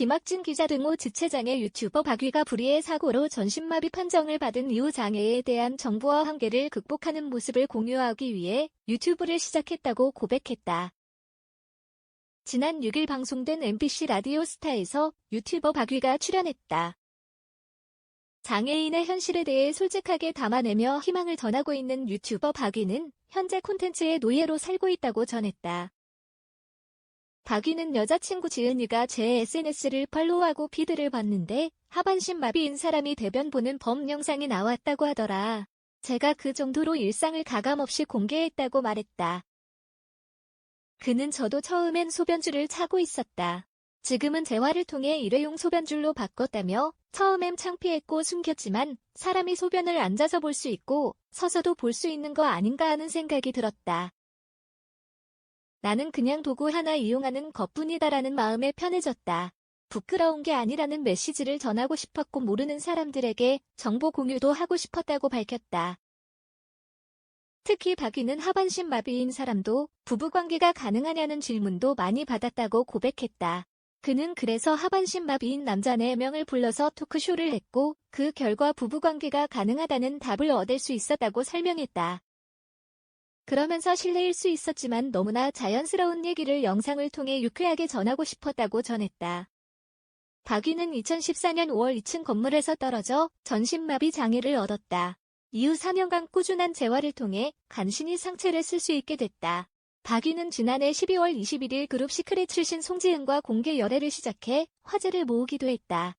김학진 기자 등호 지체장애 유튜버 박위가 불의의 사고로 전신마비 판정을 받은 이후 장애에 대한 정부와 한계를 극복하는 모습을 공유하기 위해 유튜브를 시작했다고 고백했다. 지난 6일 방송된 MBC 라디오 스타에서 유튜버 박위가 출연했다. 장애인의 현실에 대해 솔직하게 담아내며 희망을 전하고 있는 유튜버 박위는 현재 콘텐츠의 노예로 살고 있다고 전했다. 박위는 여자친구 지은이가 제 SNS를 팔로우하고 피드를 봤는데 하반신 마비인 사람이 대변 보는 범 영상이 나왔다고 하더라. 제가 그 정도로 일상을 가감없이 공개했다고 말했다. 그는 저도 처음엔 소변줄을 차고 있었다. 지금은 재활을 통해 일회용 소변줄로 바꿨다며 처음엔 창피했고 숨겼지만 사람이 소변을 앉아서 볼 수 있고 서서도 볼 수 있는 거 아닌가 하는 생각이 들었다. 나는 그냥 도구 하나 이용하는 것뿐이다라는 마음에 편해졌다. 부끄러운 게 아니라는 메시지를 전하고 싶었고 모르는 사람들에게 정보 공유도 하고 싶었다고 밝혔다. 특히 박위는 하반신 마비인 사람도 부부관계가 가능하냐는 질문도 많이 받았다고 고백했다. 그는 그래서 하반신 마비인 남자 4명을 불러서 토크쇼를 했고 그 결과 부부관계가 가능하다는 답을 얻을 수 있었다고 설명했다. 그러면서 실례일 수 있었지만 너무나 자연스러운 얘기를 영상을 통해 유쾌하게 전하고 싶었다고 전했다. 박위는 2014년 5월 2층 건물에서 떨어져 전신마비 장애를 얻었다. 이후 4년간 꾸준한 재활을 통해 간신히 상체를 쓸 수 있게 됐다. 박위는 지난해 12월 21일 그룹 시크릿 출신 송지은과 공개 열애를 시작해 화제를 모으기도 했다.